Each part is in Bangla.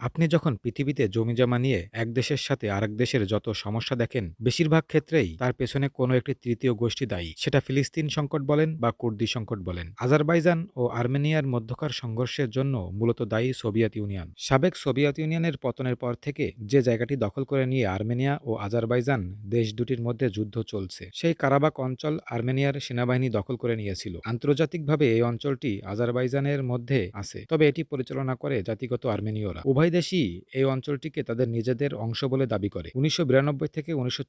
আপনি যখন পৃথিবীতে জমিজমা নিয়ে এক দেশের সাথে আরেক দেশের যত সমস্যা দেখেন, বেশিরভাগ ক্ষেত্রেই তার পেছনে কোনো একটি তৃতীয় গোষ্ঠী দায়ী। সেটা ফিলিস্তিন সংকট বলেন বা কুর্দি সংকট বলেন। আজারবাইজান ও আর্মেনিয়ার মধ্যকার সংঘর্ষের জন্য মূলত দায়ী সোভিয়েত ইউনিয়ন। সাবেক সোভিয়েত ইউনিয়নের পতনের পর থেকে যে জায়গাটি দখল করে নিয়ে আর্মেনিয়া ও আজারবাইজান দেশ দুটির মধ্যে যুদ্ধ চলছে, সেই কারাবাক অঞ্চল আর্মেনিয়ার সেনাবাহিনী দখল করে নিয়েছিল। আন্তর্জাতিকভাবে এই অঞ্চলটি আজারবাইজানের মধ্যে আছে, তবে এটি পরিচালনা করে জাতিগত আর্মেনীয়রা। উভয় দেশই এই অঞ্চলটিকে তাদের নিজেদের অংশ বলে দাবি করে। উনিশশো বিরানব্বই থেকে উনিশশো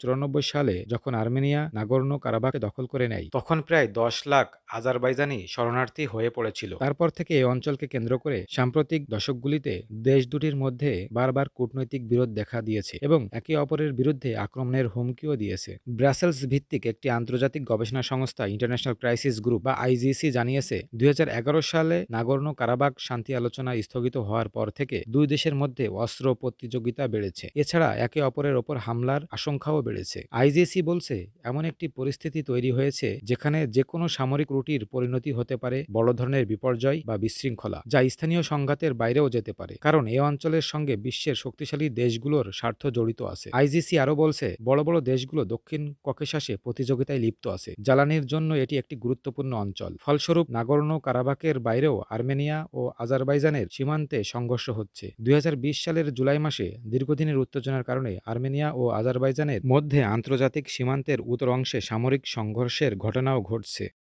সালে যখন আর্মেনিয়া নাগর্ণ কারাবাকে দখল করে নেয়, তখন প্রায় দশ লাখ আজারবাইজানি শরণার্থী হয়ে পড়েছিল। তারপর থেকে এই অঞ্চলকে কেন্দ্র করে সাম্প্রতিক দশকগুলিতে দেশ দুটির মধ্যে বারবার কূটনৈতিক বিরোধ দেখা দিয়েছে এবং একে অপরের বিরুদ্ধে আক্রমণের হুমকিও দিয়েছে। ব্রাসেলস ভিত্তিক একটি আন্তর্জাতিক গবেষণা সংস্থা ইন্টারন্যাশনাল ক্রাইসিস গ্রুপ বা আইজিসি জানিয়েছে, দুই হাজার এগারো সালে নাগর্ণ কারাবাক শান্তি আলোচনা স্থগিত হওয়ার পর থেকে দুই দেশের মধ্যে অস্ত্র প্রতিযোগিতা বেড়েছে। এছাড়া একে অপরের ওপর হামলার আশঙ্কাও বেড়েছে। আইজিসি বলছে, এমন একটি পরিস্থিতি তৈরি হয়েছে যেখানে যে কোনো সামরিক রুটির পরিণতি হতে পারে বড় ধরনের বিপর্যয় বা বিশৃঙ্খলা, যা স্থানীয় সংঘাতের বাইরেও যেতে পারে। কারণ এই অঞ্চলের সঙ্গে বিশ্বের শক্তিশালী দেশগুলোর স্বার্থ জড়িত আছে। আইজিসি আরও বলছে, বড় বড় দেশগুলো দক্ষিণ ককেশাসে প্রতিযোগিতায় লিপ্ত আছে। জ্বালানির জন্য এটি একটি গুরুত্বপূর্ণ অঞ্চল। ফলস্বরূপ নাগর্ণ কারাবাকের বাইরেও আর্মেনিয়া ও আজারবাইজানের সীমান্তে সংঘর্ষ হচ্ছে। দুই সালের জুলাই মাসে দীর্ঘদিনের উত্তেজনার কারণে আর্মেনিয়া ও আজারবাইজানের মধ্যে আন্তর্জাতিক সীমান্তের উত্তর অংশে সামরিক সংঘর্ষের ঘটনাও ঘটছে।